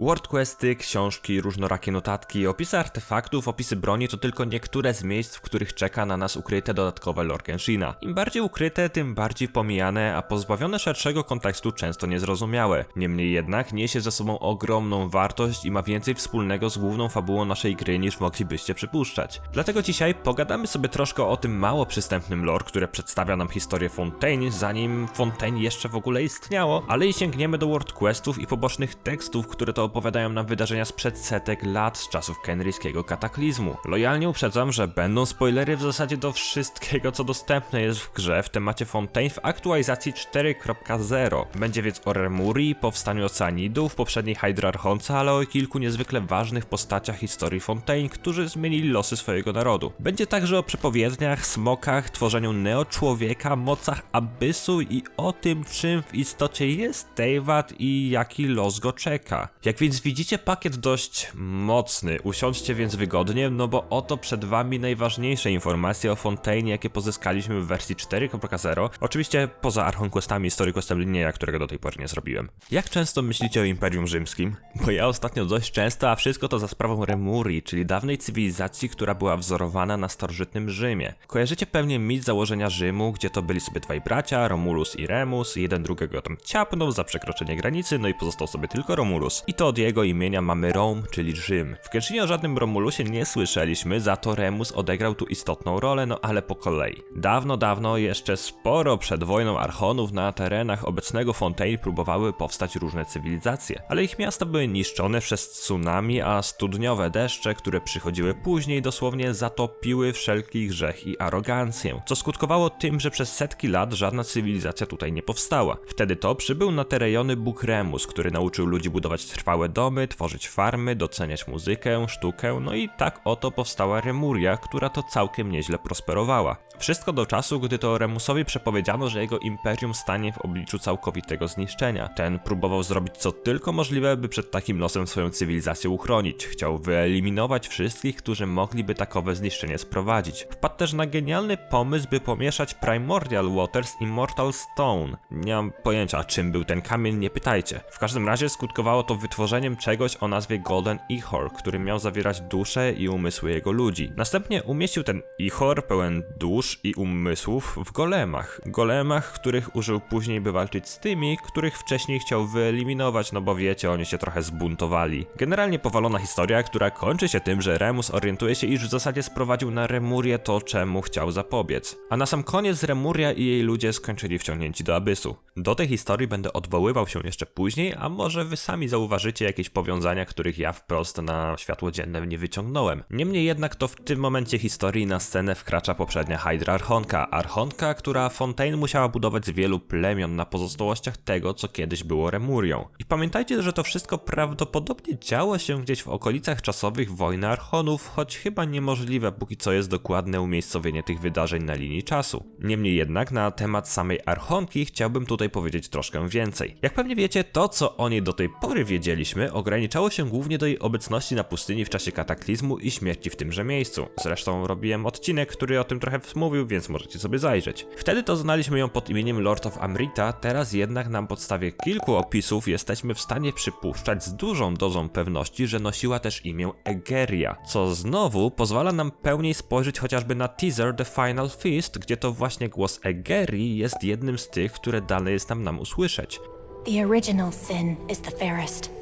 WordQuesty, książki, różnorakie notatki, opisy artefaktów, opisy broni to tylko niektóre z miejsc, w których czeka na nas ukryte dodatkowe lore Genshina. Im bardziej ukryte, tym bardziej pomijane, a pozbawione szerszego kontekstu często niezrozumiałe. Niemniej jednak niesie ze sobą ogromną wartość i ma więcej wspólnego z główną fabułą naszej gry niż moglibyście przypuszczać. Dlatego dzisiaj pogadamy sobie troszkę o tym mało przystępnym lore, które przedstawia nam historię Fontaine, zanim Fontaine jeszcze w ogóle istniało, ale i sięgniemy do WordQuestów i pobocznych tekstów, które to opowiadają nam wydarzenia sprzed setek lat z czasów kenryjskiego kataklizmu. Lojalnie uprzedzam, że będą spoilery w zasadzie do wszystkiego, co dostępne jest w grze w temacie Fontaine w aktualizacji 4.0. Będzie więc o Remurii, powstaniu Oceanidów, poprzedniej Hydrarchonca, ale o kilku niezwykle ważnych postaciach historii Fontaine, którzy zmienili losy swojego narodu. Będzie także o przepowiedniach, smokach, tworzeniu neoczłowieka, mocach Abyssu i o tym, czym w istocie jest Teyvat i jaki los go czeka. Jak więc widzicie, pakiet dość mocny. Usiądźcie więc wygodnie, no bo oto przed wami najważniejsze informacje o Fontaine, jakie pozyskaliśmy w wersji 4.0. Oczywiście poza Archon Questami i Story Questem Linnea, którego do tej pory nie zrobiłem. Jak często myślicie o Imperium Rzymskim? Bo ja ostatnio dość często, a wszystko to za sprawą Remurii, czyli dawnej cywilizacji, która była wzorowana na starożytnym Rzymie. Kojarzycie pewnie mit założenia Rzymu, gdzie to byli sobie dwaj bracia, Romulus i Remus, jeden drugiego tam ciapnął za przekroczenie granicy, no i pozostał sobie tylko Romulus. I to od jego imienia mamy Rome, czyli Rzym. W Genshinie o żadnym Romulusie nie słyszeliśmy, za to Remus odegrał tu istotną rolę, no ale po kolei. Dawno, dawno, jeszcze sporo przed wojną Archonów na terenach obecnego Fontaine próbowały powstać różne cywilizacje, ale ich miasta były niszczone przez tsunami, a studniowe deszcze, które przychodziły później, dosłownie zatopiły wszelki grzech i arogancję, co skutkowało tym, że przez setki lat żadna cywilizacja tutaj nie powstała. Wtedy to przybył na te rejony Bóg Remus, który nauczył ludzi budować trwałe domy, tworzyć farmy, doceniać muzykę, sztukę, no i tak oto powstała Remuria, która to całkiem nieźle prosperowała. Wszystko do czasu, gdy to Remusowi przepowiedziano, że jego imperium stanie w obliczu całkowitego zniszczenia. Ten próbował zrobić co tylko możliwe, by przed takim losem swoją cywilizację uchronić. Chciał wyeliminować wszystkich, którzy mogliby takowe zniszczenie sprowadzić. Wpadł też na genialny pomysł, by pomieszać Primordial Waters i Mortal Stone. Nie mam pojęcia, czym był ten kamień, nie pytajcie. W każdym razie skutkowało to wytworzeniem czegoś o nazwie Golden Ichor, który miał zawierać dusze i umysły jego ludzi. Następnie umieścił ten Ichor pełen dusz i umysłów w golemach. Golemach, których użył później, by walczyć z tymi, których wcześniej chciał wyeliminować, no bo wiecie, oni się trochę zbuntowali. Generalnie powalona historia, która kończy się tym, że Remus orientuje się, iż w zasadzie sprowadził na Remurię to, czemu chciał zapobiec. A na sam koniec Remuria i jej ludzie skończyli wciągnięci do abysu. Do tej historii będę odwoływał się jeszcze później, a może wy sami zauważycie jakieś powiązania, których ja wprost na światło dzienne nie wyciągnąłem. Niemniej jednak to w tym momencie historii na scenę wkracza poprzednia Hydra Archonka. Archonka, która Fontaine musiała budować z wielu plemion na pozostałościach tego, co kiedyś było Remurią. I pamiętajcie, że to wszystko prawdopodobnie działo się gdzieś w okolicach czasowych wojny Archonów, choć chyba niemożliwe póki co jest dokładne umiejscowienie tych wydarzeń na linii czasu. Niemniej jednak na temat samej Archonki chciałbym tutaj powiedzieć troszkę więcej. Jak pewnie wiecie, to co o niej do tej pory wiedzieliśmy ograniczało się głównie do jej obecności na pustyni w czasie kataklizmu i śmierci w tymże miejscu. Zresztą robiłem odcinek, który o tym trochę mówił, więc możecie sobie zajrzeć. Wtedy to znaliśmy ją pod imieniem Lord of Amrita, teraz jednak na podstawie kilku opisów jesteśmy w stanie przypuszczać z dużą dozą pewności, że nosiła też imię Egeria, co znowu pozwala nam pełniej spojrzeć chociażby na teaser The Final Feast, gdzie to właśnie głos Egerii jest jednym z tych, które dane jest tam nam usłyszeć. The original sin is the fairest.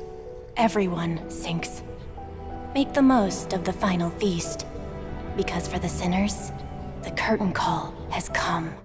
Everyone sinks. Make the most of the final feast. Because for the sinners, the curtain call.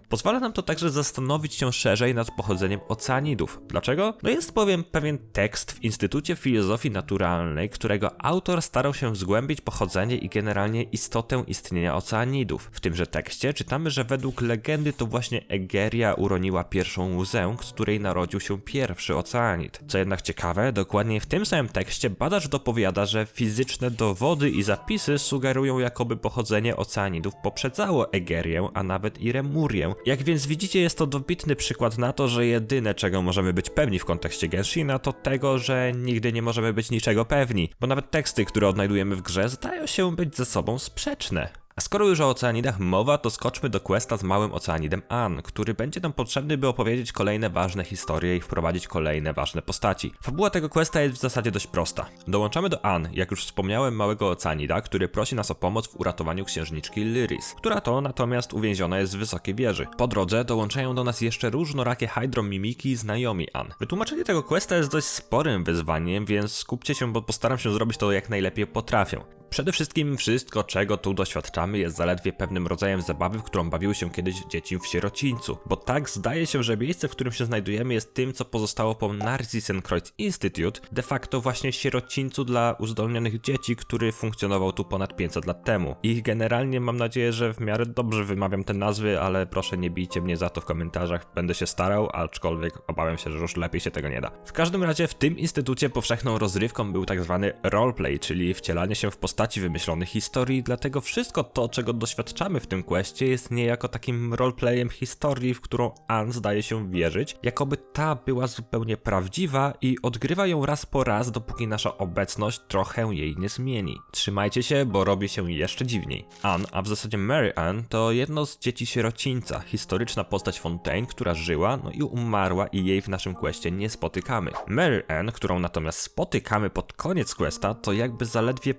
Pozwala nam to także zastanowić się szerzej nad pochodzeniem oceanidów. Dlaczego? No jest bowiem pewien tekst w Instytucie Filozofii Naturalnej, którego autor starał się zgłębić pochodzenie i generalnie istotę istnienia oceanidów. W tymże tekście czytamy, że według legendy to właśnie Egeria uroniła pierwszą łzę, z której narodził się pierwszy oceanid. Co jednak ciekawe, dokładnie w tym samym tekście badacz dopowiada, że fizyczne dowody i zapisy sugerują jakoby pochodzenie oceanidów poprzedzało Egerię, a nawet i Remurię, jak więc widzicie, jest to dobitny przykład na to, że jedyne czego możemy być pewni w kontekście Genshina to tego, że nigdy nie możemy być niczego pewni, bo nawet teksty, które odnajdujemy w grze zdają się być ze sobą sprzeczne. A skoro już o oceanidach mowa, to skoczmy do questa z małym oceanidem An, który będzie nam potrzebny, by opowiedzieć kolejne ważne historie i wprowadzić kolejne ważne postaci. Fabuła tego questa jest w zasadzie dość prosta. Dołączamy do An, jak już wspomniałem, małego oceanida, który prosi nas o pomoc w uratowaniu księżniczki Lyris, która to natomiast uwięziona jest w wysokiej wieży. Po drodze dołączają do nas jeszcze różnorakie hydromimiki znajomi An. Wytłumaczenie tego questa jest dość sporym wyzwaniem, więc skupcie się, bo postaram się zrobić to jak najlepiej potrafię. Przede wszystkim wszystko, czego tu doświadczamy, jest zaledwie pewnym rodzajem zabawy, w którą bawiły się kiedyś dzieci w sierocińcu. Bo tak zdaje się, że miejsce, w którym się znajdujemy, jest tym, co pozostało po Narcissenkreuz Institute, de facto właśnie sierocińcu dla uzdolnionych dzieci, który funkcjonował tu ponad 500 lat temu. I generalnie mam nadzieję, że w miarę dobrze wymawiam te nazwy, ale proszę nie bijcie mnie za to w komentarzach, będę się starał, aczkolwiek obawiam się, że już lepiej się tego nie da. W każdym razie w tym instytucie powszechną rozrywką był tak zwany roleplay, czyli wcielanie się w postaci wymyślonych historii, dlatego wszystko to, czego doświadczamy w tym questie jest niejako takim roleplayem historii, w którą Ann zdaje się wierzyć, jakoby ta była zupełnie prawdziwa i odgrywa ją raz po raz, dopóki nasza obecność trochę jej nie zmieni. Trzymajcie się, bo robi się jeszcze dziwniej. Ann, a w zasadzie Mary Ann, to jedno z dzieci sierocińca, historyczna postać Fontaine, która żyła, no i umarła i jej w naszym questie nie spotykamy. Mary Ann, którą natomiast spotykamy pod koniec questa, to jakby zaledwie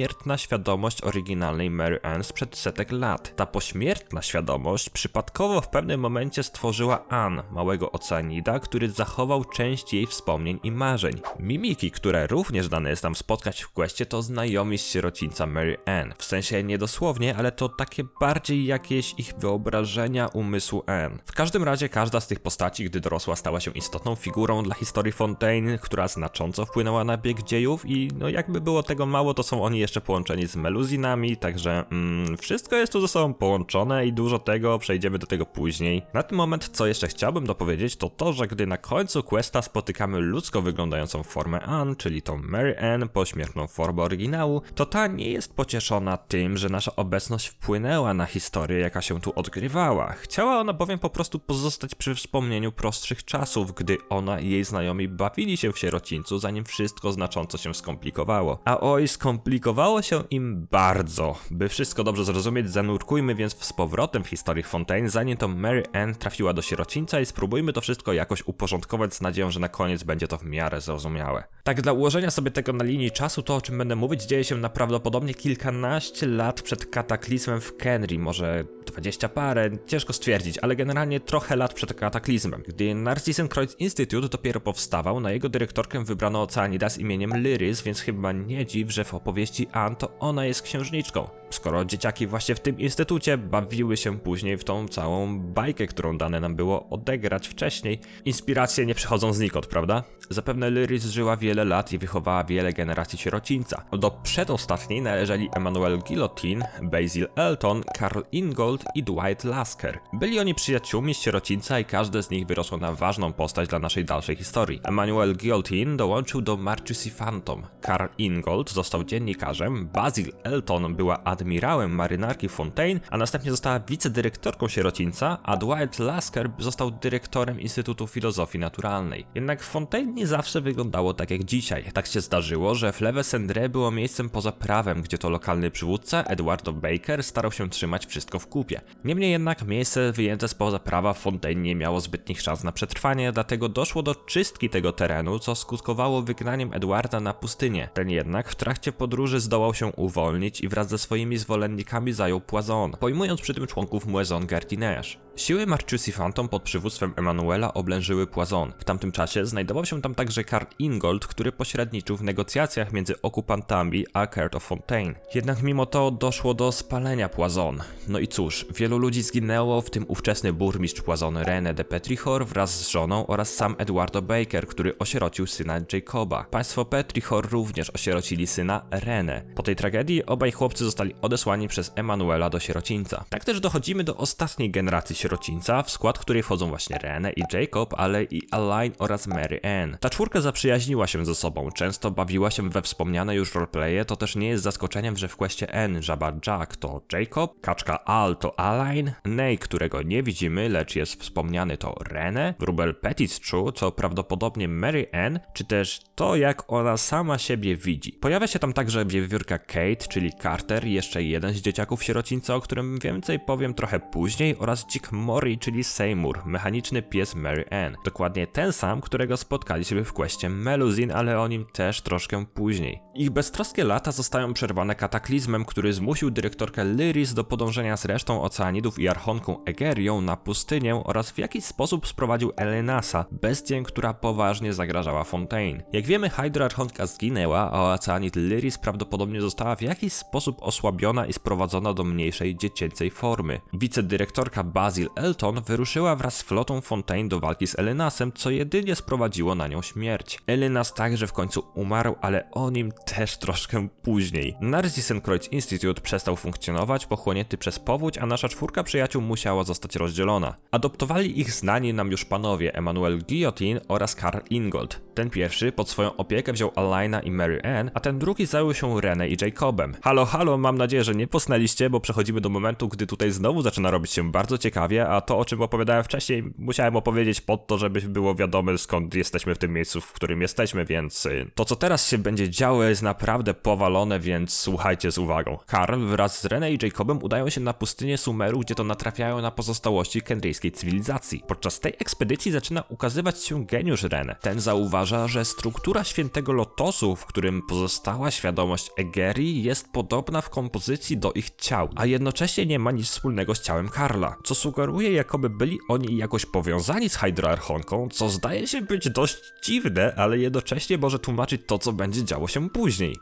pośmiertna świadomość oryginalnej Mary Ann sprzed setek lat. Ta pośmiertna świadomość przypadkowo w pewnym momencie stworzyła Ann, małego oceanida, który zachował część jej wspomnień i marzeń. Mimiki, które również dane jest nam spotkać w questie, to znajomi z sierocińca Mary Ann. W sensie nie dosłownie, ale to takie bardziej jakieś ich wyobrażenia umysłu Ann. W każdym razie każda z tych postaci, gdy dorosła, stała się istotną figurą dla historii Fontaine, która znacząco wpłynęła na bieg dziejów i no jakby było tego mało, to są oni jeszcze połączeni z meluzinami, także mm, wszystko jest tu ze sobą połączone i dużo tego, przejdziemy do tego później. Na ten moment, co jeszcze chciałbym dopowiedzieć, to to, że gdy na końcu questa spotykamy ludzko wyglądającą formę Ann, czyli tą Mary Ann, pośmiertną formę oryginału, to ta nie jest pocieszona tym, że nasza obecność wpłynęła na historię, jaka się tu odgrywała. Chciała ona bowiem po prostu pozostać przy wspomnieniu prostszych czasów, gdy ona i jej znajomi bawili się w sierocińcu, zanim wszystko znacząco się skomplikowało. A oj, skomplikowało się im bardzo. By wszystko dobrze zrozumieć, zanurkujmy więc z powrotem w historii Fontaine, zanim to Mary Ann trafiła do sierocińca i spróbujmy to wszystko jakoś uporządkować z nadzieją, że na koniec będzie to w miarę zrozumiałe. Tak dla ułożenia sobie tego na linii czasu, to o czym będę mówić dzieje się na prawdopodobnie kilkanaście lat przed kataklizmem w Kenry, może 20 parę, ciężko stwierdzić, ale generalnie trochę lat przed kataklizmem. Gdy Narcissenkreuz Institute dopiero powstawał, na jego dyrektorkę wybrano oceanida z imieniem Lyris, więc chyba nie dziw, że w opowieści Ann to ona jest księżniczką. Skoro dzieciaki właśnie w tym instytucie bawiły się później w tą całą bajkę, którą dane nam było odegrać wcześniej, inspiracje nie przychodzą znikąd, prawda? Zapewne Lyris żyła wiele lat i wychowała wiele generacji sierocińca. Do przedostatniej należeli Emmanuel Guillotine, Basil Elton, Carl Ingold i Dwight Lasker. Byli oni przyjaciółmi sierocińca i każde z nich wyrosło na ważną postać dla naszej dalszej historii. Emmanuel Guillotine dołączył do Marchusy Phantom, Carl Ingold został dziennikarzem, Basil Elton była admirałem marynarki Fontaine, a następnie została wicedyrektorką sierocińca, a Dwight Lasker został dyrektorem Instytutu Filozofii Naturalnej. Jednak Fontaine nie zawsze wyglądało tak jak dzisiaj. Tak się zdarzyło, że Fleve Cendre było miejscem poza prawem, gdzie to lokalny przywódca, Eduardo Baker, starał się trzymać wszystko w kupie. Niemniej jednak miejsce wyjęte spoza prawa Fontaine nie miało zbytnich szans na przetrwanie, dlatego doszło do czystki tego terenu, co skutkowało wygnaniem Edwarda na pustynię. Ten jednak w trakcie podróży zdołał się uwolnić i wraz ze swoimi zwolennikami zajął Poison, pojmując przy tym członków Moison Gertinage. Siły Marchusy Phantom pod przywództwem Emanuela oblężyły Poison. W tamtym czasie znajdował się tam także Karl Ingold, który pośredniczył w negocjacjach między okupantami a Kurt of Fontaine. Jednak mimo to doszło do spalenia Poison. No i cóż, wielu ludzi zginęło, w tym ówczesny burmistrz Poison René de Petrichor wraz z żoną oraz sam Eduardo Baker, który osierocił syna Jacoba. Państwo Petrichor również osierocili syna René. Po tej tragedii obaj chłopcy zostali odesłani przez Emanuela do sierocińca. Tak też dochodzimy do ostatniej generacji sierocińca, w skład której wchodzą właśnie René i Jacob, ale i Alain oraz Mary Ann. Ta czwórka zaprzyjaźniła się ze sobą, często bawiła się we wspomniane już roleplaye, to też nie jest zaskoczeniem, że w questie N żaba Jack to Jacob, kaczka Al to Alain, Ney, którego nie widzimy, lecz jest wspomniany to René, wróbel Petitchu to prawdopodobnie Mary Ann, czy też to jak ona sama siebie widzi. Pojawia się tam także wiewiórka Kate, czyli Carter jeszcze jeszcze jeden z dzieciaków sierocińca, o którym więcej powiem trochę później, oraz Dick Mori, czyli Seymour, mechaniczny pies Mary Ann. Dokładnie ten sam, którego spotkaliśmy w kwestii Meluzin, ale o nim też troszkę później. Ich beztroskie lata zostają przerwane kataklizmem, który zmusił dyrektorkę Lyris do podążenia z resztą oceanidów i archonką Egerią na pustynię oraz w jakiś sposób sprowadził Elenasa, bestię, która poważnie zagrażała Fontaine. Jak wiemy, Hydroarchonka zginęła, a oceanid Lyris prawdopodobnie została w jakiś sposób osłabiona i sprowadzona do mniejszej dziecięcej formy. Wicedyrektorka Basil Elton wyruszyła wraz z flotą Fontaine do walki z Elenasem, co jedynie sprowadziło na nią śmierć. Elenas także w końcu umarł, ale o nim też troszkę później. Narzisenkreuz Institute przestał funkcjonować, pochłonięty przez powódź, a nasza czwórka przyjaciół musiała zostać rozdzielona. Adoptowali ich znani nam już panowie Emmanuel Guillotine oraz Karl Ingold. Ten pierwszy pod swoją opiekę wziął Alina i Mary Ann, a ten drugi zajął się René i Jacobem. Halo, halo, mam nadzieję, że nie posnęliście, bo przechodzimy do momentu, gdy tutaj znowu zaczyna robić się bardzo ciekawie, a to o czym opowiadałem wcześniej, musiałem opowiedzieć pod to, żeby było wiadome skąd jesteśmy w tym miejscu, w którym jesteśmy, więc y, to co teraz się będzie działo jest naprawdę powalone, więc słuchajcie z uwagą. Karl wraz z René i Jacobem udają się na pustynię Sumeru, gdzie to natrafiają na pozostałości kendryjskiej cywilizacji. Podczas tej ekspedycji zaczyna ukazywać się geniusz René. Ten zauważa, że struktura świętego lotosu, w którym pozostała świadomość Egerii, jest podobna w kompozycji do ich ciał, a jednocześnie nie ma nic wspólnego z ciałem Karla, co sugeruje, jakoby byli oni jakoś powiązani z Hydroarchonką, co zdaje się być dość dziwne, ale jednocześnie może tłumaczyć to, co będzie działo się później.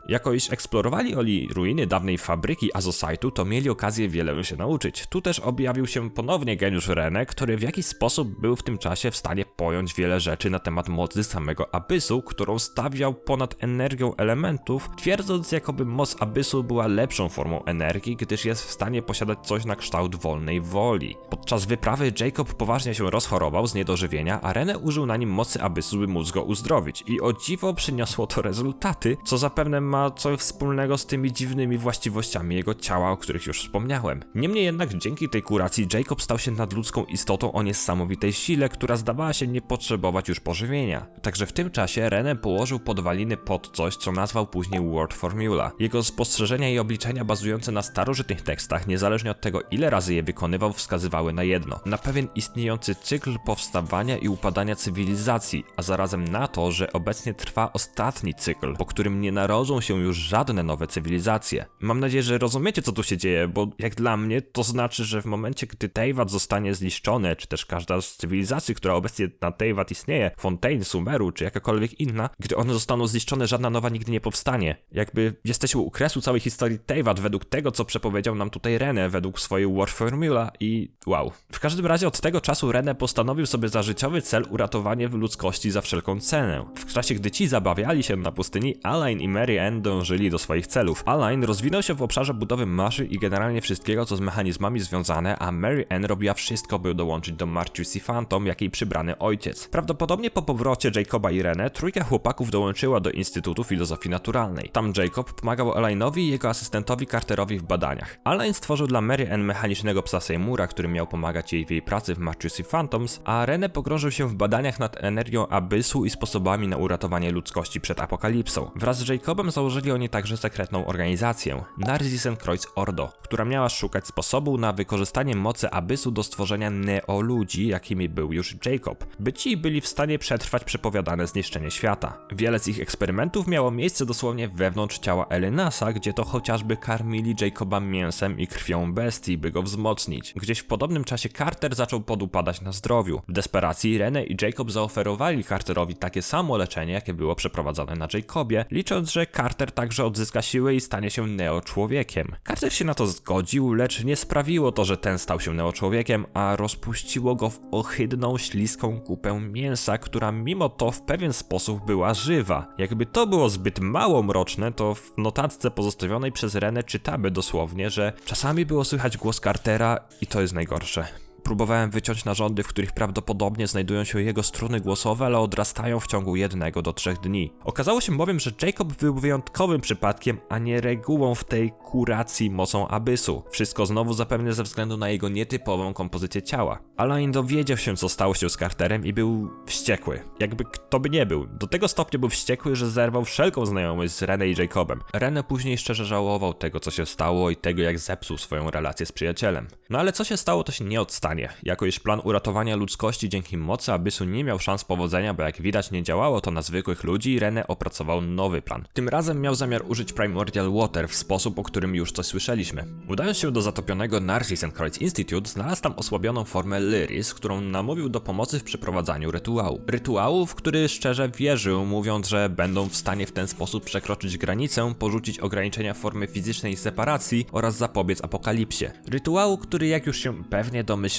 Jako iż eksplorowali oni ruiny dawnej fabryki Azosaitu, to mieli okazję wiele się nauczyć. Tu też objawił się ponownie geniusz René, który w jakiś sposób był w tym czasie w stanie pojąć wiele rzeczy na temat mocy samego Abysu, którą stawiał ponad energią elementów, twierdząc jakoby moc Abysu była lepszą formą energii, gdyż jest w stanie posiadać coś na kształt wolnej woli. Podczas wyprawy Jacob poważnie się rozchorował z niedożywienia, a René użył na nim mocy Abysu, by móc go uzdrowić. I o dziwo przyniosło to rezultaty, co zapewne ma coś wspólnego z tymi dziwnymi właściwościami jego ciała, o których już wspomniałem. Niemniej jednak dzięki tej kuracji Jacob stał się nadludzką istotą o niesamowitej sile, która zdawała się nie potrzebować już pożywienia. Także w tym czasie René położył podwaliny pod coś, co nazwał później Word Formula. Jego spostrzeżenia i obliczenia bazujące na starożytnych tekstach, niezależnie od tego ile razy je wykonywał, wskazywały na jedno. Na pewien istniejący cykl powstawania i upadania cywilizacji, a zarazem na to, że obecnie trwa ostatni cykl, po którym nie narodzą się już żadne nowe cywilizacje. Mam nadzieję, że rozumiecie co tu się dzieje, bo jak dla mnie to znaczy, że w momencie gdy Teyvat zostanie zniszczone, czy też każda z cywilizacji, która obecnie na Teyvat istnieje, Fontaine, Sumeru, czy jakakolwiek inna, gdy one zostaną zniszczone, żadna nowa nigdy nie powstanie. Jakby jesteśmy u kresu całej historii Teyvat według tego, co przepowiedział nam tutaj René, według swojej War Formula i wow. W każdym razie od tego czasu René postanowił sobie za życiowy cel uratowanie ludzkości za wszelką cenę. W czasie, gdy ci zabawiali się na pustyni, Alain i Mary Ann dążyli do swoich celów. Alain rozwinął się w obszarze budowy maszy i generalnie wszystkiego, co z mechanizmami związane, a Mary Ann robiła wszystko, by dołączyć do Marciusi Phantom, jak jej przybrany ojciec. Prawdopodobnie po powrocie Jacoba i René, trójka chłopaków dołączyła do Instytutu Filozofii Naturalnej. Tam Jacob pomagał Alainowi i jego asystentowi Carterowi w badaniach. Alain stworzył dla Mary Ann mechanicznego psa Seymoura, który miał pomagać jej w jej pracy w Marciusi Phantoms, a René pogrążył się w badaniach nad energią Abyssu i sposobami na uratowanie ludzkości przed apokalipsą. Wraz z Jacobem założyli oni także sekretną organizację, Narzisenkreuz Ordo, która miała szukać sposobu na wykorzystanie mocy Abyssu do stworzenia neoludzi, jakimi był już Jacob, by ci byli w stanie przetrwać przepowiadane zniszczenie świata. Wiele z ich eksperymentów miało miejsce dosłownie wewnątrz ciała Elenasa, gdzie to chociażby karmili Jacoba mięsem i krwią bestii, by go wzmocnić. Gdzieś w podobnym czasie Carter zaczął podupadać na zdrowiu. W desperacji René i Jacob zaoferowali Carterowi takie samo leczenie, jakie było przeprowadzone na Jacobie, licząc, że Carter także odzyska siły i stanie się neoczłowiekiem. Carter się na to zgodził, lecz nie sprawiło to, że ten stał się neoczłowiekiem, a rozpuściło go w ohydną, śliską kupę mięsa, która mimo to w pewien sposób była żywa. Jakby to było zbyt mało mroczne, to w notatce pozostawionej przez Renę czytamy dosłownie, że czasami było słychać głos Cartera i to jest najgorsze. Próbowałem wyciąć narządy, w których prawdopodobnie znajdują się jego struny głosowe, ale odrastają w ciągu jednego do trzech dni. Okazało się bowiem, że Jacob był wyjątkowym przypadkiem, a nie regułą w tej kuracji mocą Abysu. Wszystko znowu zapewne ze względu na jego nietypową kompozycję ciała. Alain dowiedział się, co stało się z Carterem i był wściekły. Jakby kto by nie był. Do tego stopnia był wściekły, że zerwał wszelką znajomość z René i Jacobem. René później szczerze żałował tego, co się stało i tego, jak zepsuł swoją relację z przyjacielem. No ale co się stało, to się nie odstanie. Jako iż plan uratowania ludzkości dzięki mocy Abysu nie miał szans powodzenia, bo jak widać nie działało to na zwykłych ludzi, René opracował nowy plan. Tym razem miał zamiar użyć Primordial Water w sposób, o którym już coś słyszeliśmy. Udając się do zatopionego Narcissenkreuz Institute, znalazł tam osłabioną formę Lyris, którą namówił do pomocy w przeprowadzaniu rytuału. Rytuału, w który szczerze wierzył, mówiąc, że będą w stanie w ten sposób przekroczyć granicę, porzucić ograniczenia formy fizycznej separacji oraz zapobiec apokalipsie. Rytuału, który jak już się pewnie domyślacie,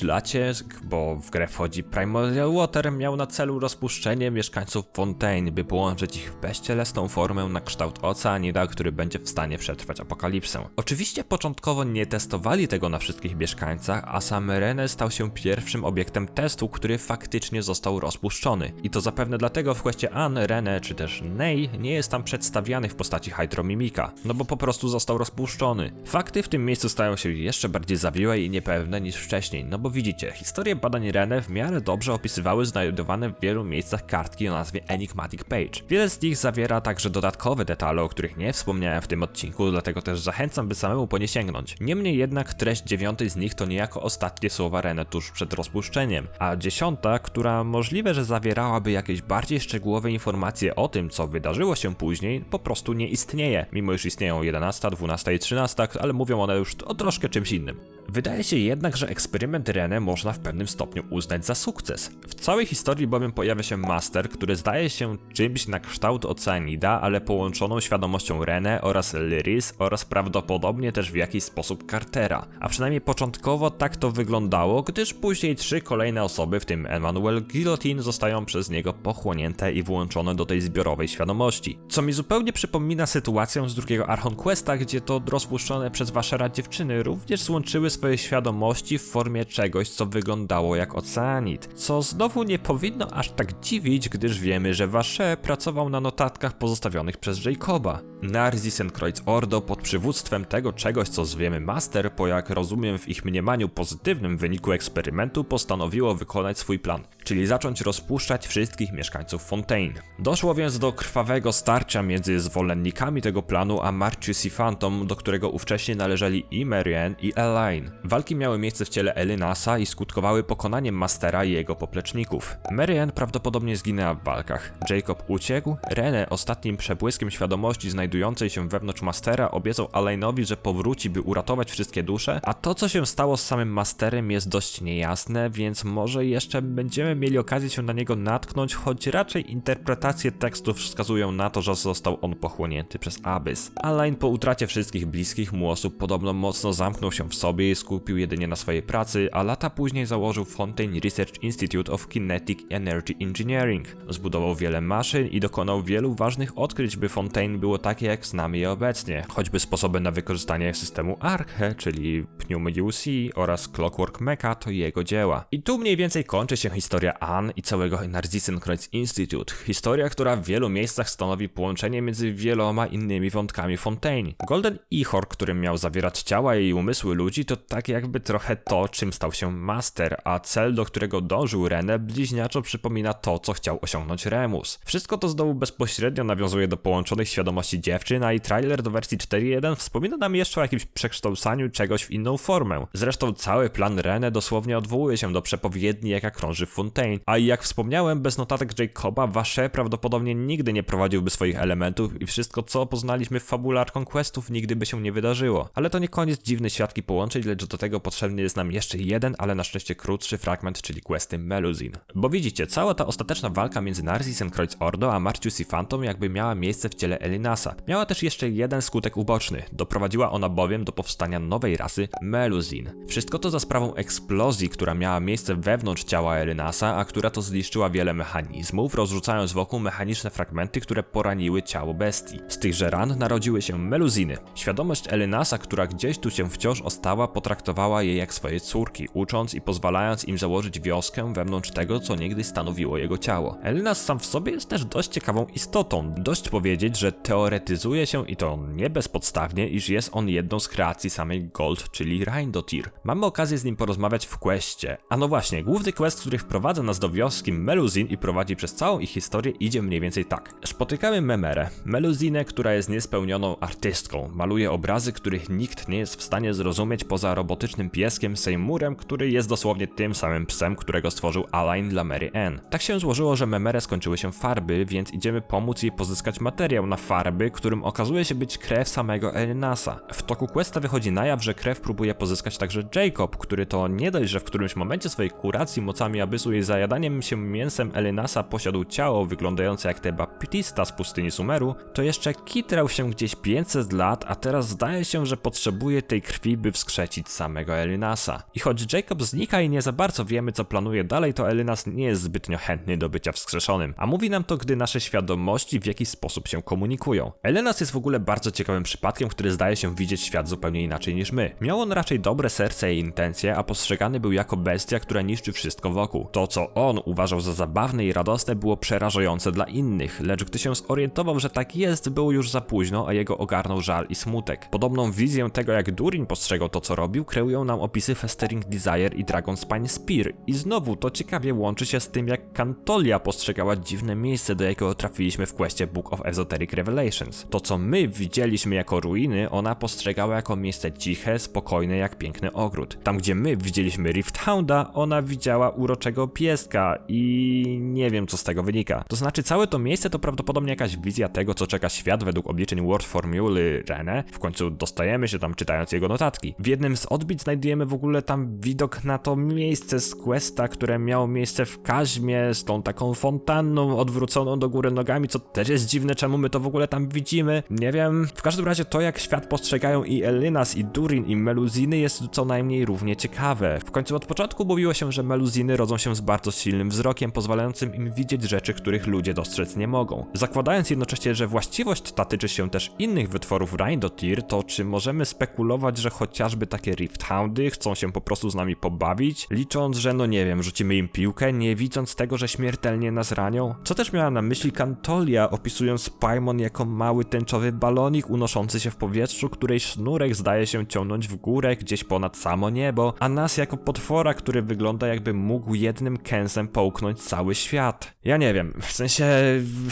bo w grę wchodzi Primordial Water, miał na celu rozpuszczenie mieszkańców Fontaine, by połączyć ich w bezcielesną formę na kształt oceanida, który będzie w stanie przetrwać apokalipsę. Oczywiście początkowo nie testowali tego na wszystkich mieszkańcach, a sam René stał się pierwszym obiektem testu, który faktycznie został rozpuszczony. I to zapewne dlatego w questie Anne, René czy też Ney nie jest tam przedstawiany w postaci Hydromimika, no bo po prostu został rozpuszczony. Fakty w tym miejscu stają się jeszcze bardziej zawiłe i niepewne niż wcześniej, no bo widzicie, historie badań René w miarę dobrze opisywały znajdowane w wielu miejscach kartki o nazwie Enigmatic Page. Wiele z nich zawiera także dodatkowe detale, o których nie wspomniałem w tym odcinku, dlatego też zachęcam, by samemu po nie sięgnąć. Niemniej jednak treść dziewiątej z nich to niejako ostatnie słowa René tuż przed rozpuszczeniem, a dziesiąta, która możliwe, że zawierałaby jakieś bardziej szczegółowe informacje o tym, co wydarzyło się później, po prostu nie istnieje, mimo iż istnieją 11, 12 i 13, ale mówią one już o troszkę czymś innym. Wydaje się jednak, że eksperyment Można w pewnym stopniu uznać za sukces. W całej historii bowiem pojawia się Master, który zdaje się czymś na kształt Oceanida, ale połączoną świadomością René oraz Lyris oraz prawdopodobnie też w jakiś sposób Cartera. A przynajmniej początkowo tak to wyglądało, gdyż później trzy kolejne osoby, w tym Emmanuel Guillotine, zostają przez niego pochłonięte i włączone do tej zbiorowej świadomości. Co mi zupełnie przypomina sytuację z drugiego Archon Questa, gdzie to rozpuszczone przez Waszera dziewczyny również złączyły swoje świadomości w formie czegoś, co wyglądało jak oceanit. Co znowu nie powinno aż tak dziwić, gdyż wiemy, że Washer pracował na notatkach pozostawionych przez Jacoba. Narzisenkreuz Ordo pod przywództwem tego czegoś, co zwiemy Master, po jak rozumiem w ich mniemaniu pozytywnym wyniku eksperymentu, postanowiło wykonać swój plan, czyli zacząć rozpuszczać wszystkich mieszkańców Fontaine. Doszło więc do krwawego starcia między zwolennikami tego planu a Marcius i Phantom, do którego ówcześnie należeli i Marianne i Elaine. Walki miały miejsce w ciele Elynasa i skutkowały pokonaniem Mastera i jego popleczników. Marianne prawdopodobnie zginęła w walkach. Jacob uciekł, René ostatnim przebłyskiem świadomości znajdującej się wewnątrz Mastera obiecał Alainowi, że powróci, by uratować wszystkie dusze, a to co się stało z samym Masterem jest dość niejasne, więc może jeszcze będziemy mieli okazję się na niego natknąć, choć raczej interpretacje tekstów wskazują na to, że został on pochłonięty przez Abyss. Alain po utracie wszystkich bliskich mu osób podobno mocno zamknął się w sobie i skupił jedynie na swojej pracy, a lata później założył Fontaine Research Institute of Kinetic Energy Engineering. Zbudował wiele maszyn i dokonał wielu ważnych odkryć, by Fontaine było takie jak znamy je obecnie, choćby sposoby na wykorzystanie systemu Arche, czyli Pneum UC oraz Clockwork Mecha to jego dzieła. I tu mniej więcej kończy się historia Anne i całego Narzisenkreuz Institute. Historia, która w wielu miejscach stanowi połączenie między wieloma innymi wątkami Fontaine. Golden Ihor, którym miał zawierać ciała i umysły ludzi, to tak jakby trochę to, czym stał się Master, a cel, do którego dążył René, bliźniaczo przypomina to, co chciał osiągnąć Remus. Wszystko to znowu bezpośrednio nawiązuje do połączonych świadomości dziewczyn, a i trailer do wersji 4.1 wspomina nam jeszcze o jakimś przekształcaniu czegoś w inną formę. Zresztą cały plan René dosłownie odwołuje się do przepowiedni, jaka krąży w Fontaine. A i jak wspomniałem, bez notatek Jacoba, Wasze prawdopodobnie nigdy nie prowadziłby swoich elementów i wszystko, co poznaliśmy w fabular Conquestów, nigdy by się nie wydarzyło. Ale to nie koniec dziwnej świadki połączeń, lecz do tego potrzebny jest nam jeszcze jeden, ale na szczęście krótszy fragment, czyli questy Meluzin. Bo widzicie, cała ta ostateczna walka między Narzisem Kreuz Ordo a Marcius i Phantom jakby miała miejsce w ciele Elinasa. Miała też jeszcze jeden skutek uboczny. Doprowadziła ona bowiem do powstania nowej rasy Meluzin. Wszystko to za sprawą eksplozji, która miała miejsce wewnątrz ciała Elinasa, a która to zniszczyła wiele mechanizmów, rozrzucając wokół mechaniczne fragmenty, które poraniły ciało bestii. Z tychże ran narodziły się Meluziny. Świadomość Elinasa, która gdzieś tu się wciąż ostała, potraktowała je jak swoje córki, ucząc i pozwalając im założyć wioskę wewnątrz tego, co niegdyś stanowiło jego ciało. Elinas sam w sobie jest też dość ciekawą istotą. Dość powiedzieć, że teoretyzuje się i to nie bezpodstawnie, iż jest on jedną z kreacji samej Gold, czyli Reindotir. Mamy okazję z nim porozmawiać w questie. A no właśnie, główny quest, który wprowadza nas do wioski Meluzin i prowadzi przez całą ich historię idzie mniej więcej tak. Spotykamy Memerę, Meluzinę, która jest niespełnioną artystką. Maluje obrazy, których nikt nie jest w stanie zrozumieć poza robotycznym pieskiem Seymourem, który jest dosłownie tym samym psem, którego stworzył Alain dla Mary Ann. Tak się złożyło, że Memerę skończyły się farby, więc idziemy pomóc jej pozyskać materiał na farby, którym okazuje się być krew samego Elinasa. W toku questa wychodzi na jaw, że krew próbuje pozyskać także Jacob, który to nie dość, że w którymś momencie swojej kuracji mocami abysu i zajadaniem się mięsem Elinasa posiadł ciało wyglądające jak te Baptista z pustyni Sumeru, to jeszcze kitrał się gdzieś 500 lat, a teraz zdaje się, że potrzebuje tej krwi, by wskrzecić samego Elinasa. I choć Jacob znika i nie za bardzo wiemy, co planuje dalej, to Elinas nie jest zbytnio chętny do bycia wskrzeszonym. A mówi nam to, gdy nasze świadomości w jakiś sposób się komunikują. Elinas jest w ogóle bardzo ciekawym przypadkiem, który zdaje się widzieć świat zupełnie inaczej niż my. Miał on raczej dobre serce i intencje, a postrzegany był jako bestia, która niszczy wszystko wokół. To, co on uważał za zabawne i radosne, było przerażające dla innych, lecz gdy się zorientował, że tak jest, było już za późno, a jego ogarnął żal i smutek. Podobną wizję tego, jak Durin postrzegał to, co robił, kreują nam opisy Festering Desire i Dragon Spine Spear. I znowu to ciekawie łączy się z tym, jak Cantolia postrzegała dziwne miejsce, do jakiego trafiliśmy w questie Book of Esoteric Revelations. To, co my widzieliśmy jako ruiny, ona postrzegała jako miejsce ciche, spokojne, jak piękny ogród. Tam, gdzie my widzieliśmy Rift Hounda, ona widziała uroczego pieska i nie wiem, co z tego wynika. To znaczy, całe to miejsce to prawdopodobnie jakaś wizja tego, co czeka świat według obliczeń Word Formuły Rene. W końcu dostajemy się tam czytając jego notatki. W jednym z odbić znajdujemy w ogóle tam widok na to miejsce z questa, które miało miejsce w Kaźmie, z tą taką fontanną odwróconą do góry nogami, co też jest dziwne, czemu my to w ogóle tam widzimy. Nie wiem. W każdym razie to, jak świat postrzegają i Elinas, i Durin, i Meluziny jest co najmniej równie ciekawe. W końcu od początku mówiło się, że Meluziny rodzą się z bardzo silnym wzrokiem, pozwalającym im widzieć rzeczy, których ludzie dostrzec nie mogą. Zakładając jednocześnie, że właściwość ta tyczy się też innych wytworów Reindotir, to czy możemy spekulować, że chociażby takie Rift Houndy chcą się po prostu z nami pobawić, licząc, że no nie wiem, rzucimy im piłkę, nie widząc tego, że śmiertelnie nas ranią? Co też miała na myśli Cantolia, opisując Paimon jako mały tęczowy balonik unoszący się w powietrzu, której sznurek zdaje się ciągnąć w górę gdzieś ponad samo niebo, a nas jako potwora, który wygląda jakby mógł jednym kęsem połknąć cały świat. Ja nie wiem, w sensie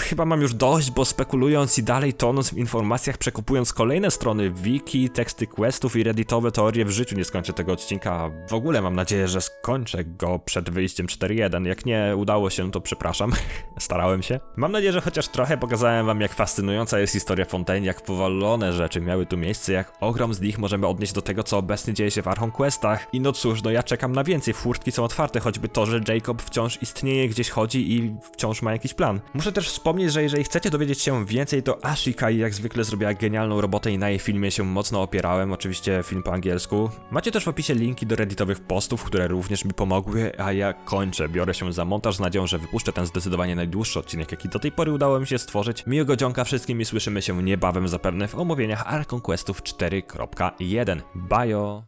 chyba mam już dość, bo spekulując i dalej tonąc w informacjach, przekupując kolejne strony wiki, teksty questów i redditowe teorie w życiu nie skończę tego odcinka. W ogóle mam nadzieję, że skończę go przed wyjściem 4.1. Jak nie udało się, to przepraszam. Starałem się. Mam nadzieję, że chociaż trochę pokazałem wam, jak fascynująca jest historia Fontaine, jak powalone rzeczy miały tu miejsce, jak ogrom z nich możemy odnieść do tego, co obecnie dzieje się w Archon Questach. I no cóż, no ja czekam na więcej. Furtki są otwarte, choćby to, że Jacob wciąż istnieje, gdzieś chodzi i wciąż ma jakiś plan. Muszę też wspomnieć, że jeżeli chcecie dowiedzieć się więcej, to Ashikai jak zwykle zrobiła genialną robotę i na jej filmie się mocno opierałem, oczywiście film po angielsku. Macie też w opisie linki do redditowych postów, które również mi pomogły, a ja kończę. Biorę się za montaż z nadzieją, że wypuszczę ten zdecydowanie najdłuższy odcinek, jaki do tej pory udało mi się stworzyć. Miłego dzionka wszystkim i słyszymy się niebawem zapewne w omówieniach Archon Questów 4.1. Bajo!